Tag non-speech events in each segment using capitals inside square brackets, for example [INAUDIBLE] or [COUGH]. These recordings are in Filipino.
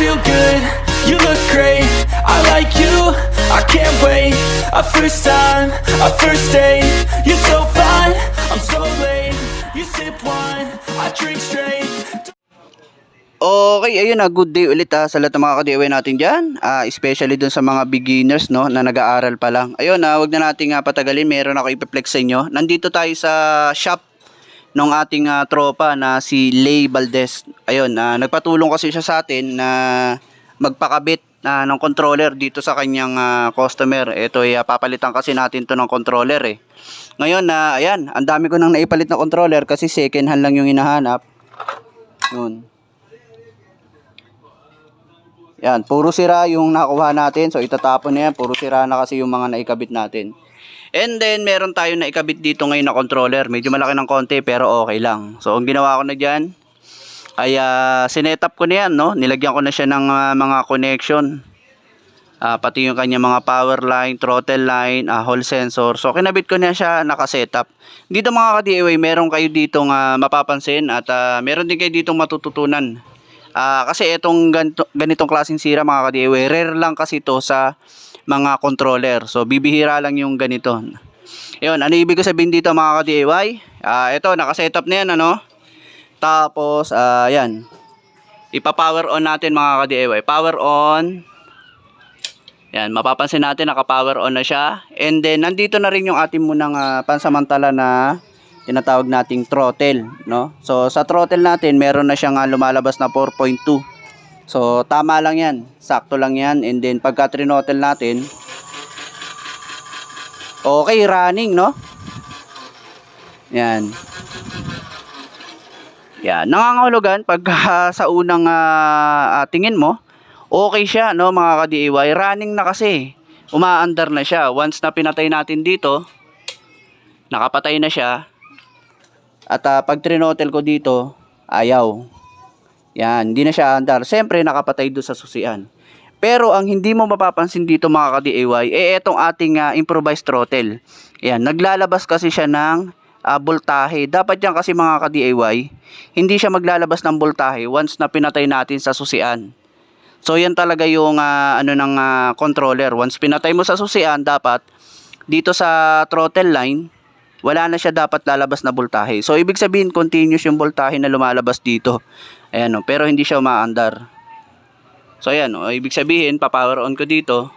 feel good, you look great. I like you, I can't wait. A first time, a first date. You're so fine, I'm so late. You sip wine, I drink straight. Okay, ayun na, good day ulit ha, sa lahat ng mga ka-DIY natin dyan. Ah, especially dun sa mga beginners no, na nag-aaral pa lang. Ayun na, wag na nating ah, patagalin, meron ako ipiplex sa inyo. Nandito tayo sa shop ng ating ah, tropa na si Lay Valdez. Ayun, ah, nagpatulong kasi siya sa atin na magpakabit na ng controller dito sa kanyang ah, customer. Ito ay ah, papalitan kasi natin to ng controller eh. Ngayon na, ayan, ang dami ko nang naipalit na controller kasi second hand lang yung hinahanap. Yun. Yan, puro sira yung nakuha natin. So itatapon na yan. Puro sira na kasi yung mga naikabit natin. And then meron tayo na ikabit dito ngayon na controller. Medyo malaki ng konti pero okay lang. So ang ginawa ko na dyan ay uh, sinetup ko na yan. No? Nilagyan ko na siya ng ah, mga connection. Ah, pati yung kanya mga power line, throttle line, ah, hall sensor. So kinabit ko na siya nakasetup. Dito mga ka-DIY, meron kayo ditong ah, mapapansin at ah, meron din kayo ditong matututunan. Ah, kasi itong ganito, ganitong klaseng sira mga ka-DIY, rare lang kasi ito sa mga controller. So bibihira lang yung ganito. Ayun, ano ibig ko sabihin dito mga ka-DIY? Ah, ito naka-setup na yan ano. Tapos ah, yan. Ipa-power on natin mga ka-DIY. Power on. Yan, mapapansin natin naka-power on na siya. And then nandito na rin yung ating munang ah, pansamantala na tinatawag nating throttle, no? So sa throttle natin, meron na siyang ah, lumalabas na 4.2. So tama lang 'yan, sakto lang 'yan. And then pagka trinottle natin, okay running, no? Yan. Yan, nangangahulugan pagka [LAUGHS] sa unang ah, tingin mo, okay siya, no, mga ka-DIY. Running na kasi. Umaandar na siya. Once na pinatay natin dito, nakapatay na siya. At ah, pag trinotel ko dito, ayaw. Yan, hindi na siya andar. Siyempre, nakapatay doon sa susian. Pero ang hindi mo mapapansin dito mga ka-DIY, eh etong ating ah, improvised throttle. Yan, naglalabas kasi siya ng ah, voltahe. Dapat yan kasi mga ka-DIY, hindi siya maglalabas ng voltahe once na pinatay natin sa susian. So yan talaga yung ah, ano ng ah, controller. Once pinatay mo sa susian, dapat dito sa throttle line, wala na siya dapat lalabas na voltahe. So ibig sabihin continuous yung voltahe na lumalabas dito. Ayan o, pero hindi siya umaandar. So ayan o, ibig sabihin pa-power on ko dito.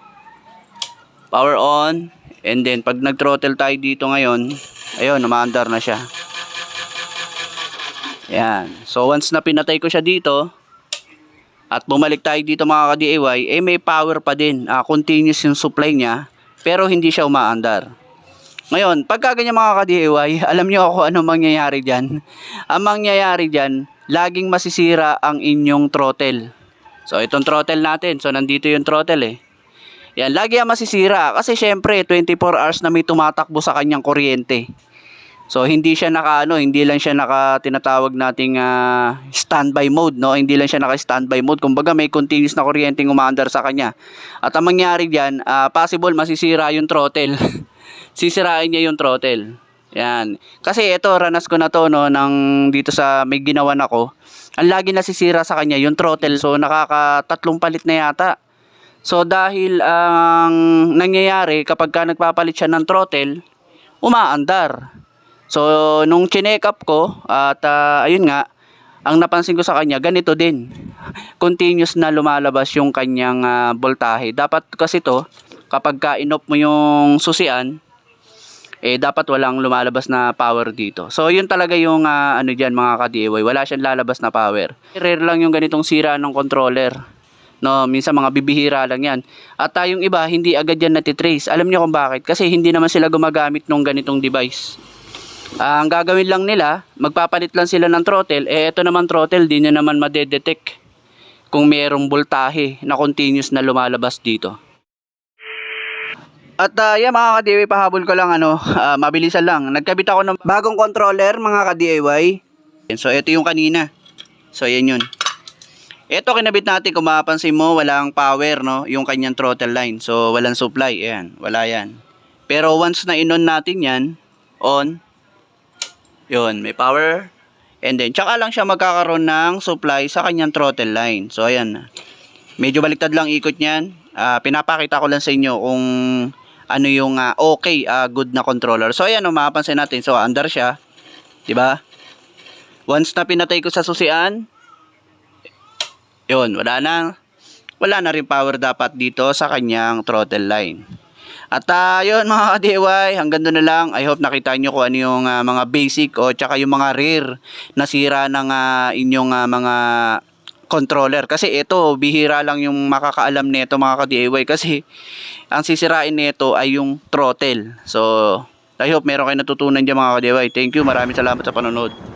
Power on and then pag nag-throttle tayo dito ngayon, ayun, umaandar na siya. Ayan. So once na pinatay ko siya dito, at bumalik tayo dito mga ka-DIY, eh may power pa din. Ah, continuous yung supply niya, pero hindi siya umaandar. Ngayon, pagka ganyan mga ka-DIY, alam niyo ako ano mangyayari dyan. Ang mangyayari dyan, laging masisira ang inyong throttle. So, itong throttle natin. So, nandito yung throttle eh. Yan, lagi ang masisira. Kasi syempre, 24 hours na may tumatakbo sa kanyang kuryente. So hindi siya naka ano, hindi lang siya naka tinatawag nating ah, standby mode, no? Hindi lang siya naka standby mode. Kumbaga may continuous na kuryenteng umaandar sa kanya. At ang mangyari diyan, ah, possible masisira yung throttle. [LAUGHS] Sisirain niya yung throttle. Yan. Kasi ito ranas ko na to no nang dito sa may ginawan ako. Ang lagi nasisira sa kanya yung throttle. So nakakatatlong palit na yata. So dahil ang nangyayari kapag ka nagpapalit siya ng throttle, umaandar. So, nung chinek up ko, at ah, ayun nga, ang napansin ko sa kanya, ganito din. [LAUGHS] Continuous na lumalabas yung kanyang ah, voltahe. Dapat kasi to, kapag ka inop mo yung susian, eh dapat walang lumalabas na power dito. So, yun talaga yung ah, ano diyan mga ka-DIY. Wala siyang lalabas na power. Rare lang yung ganitong sira ng controller. No, minsan mga bibihira lang 'yan. At tayong iba hindi agad yan natitrace. Alam niyo kung bakit? Kasi hindi naman sila gumagamit ng ganitong device. Ah, ang gagawin lang nila, magpapalit lang sila ng throttle, eh ito naman throttle, di nyo naman madedetect kung mayroong voltahe na continuous na lumalabas dito. At uh, yan mga ka-DIY, pahabol ko lang ano, ah, mabilisan lang. Nagkabit ako ng bagong controller mga ka-DIY. So ito yung kanina. So yan yun. Ito kinabit natin kung mapapansin mo, walang power no, yung kanyang throttle line. So walang supply, ayan, wala yan. Pero once na inon natin yan, on, yun, may power. And then, tsaka lang siya magkakaroon ng supply sa kanyang throttle line. So, ayan. Medyo baliktad lang ikot niyan. Ah, pinapakita ko lang sa inyo kung ano yung ah, okay, ah, good na controller. So ayan, oh, mapapansin natin. So under siya. 'Di ba? Once na pinatay ko sa susian, yun, wala na. Wala na rin power dapat dito sa kanyang throttle line. At uh, mga ka-DIY, hanggang doon na lang. I hope nakita nyo kung ano yung ah, mga basic o tsaka yung mga rare na sira ng ah, inyong ah, mga controller. Kasi ito, bihira lang yung makakaalam nito mga ka-DIY kasi ang sisirain nito ay yung throttle. So, I hope meron kayo natutunan dyan mga ka-DIY. Thank you, maraming salamat sa panonood.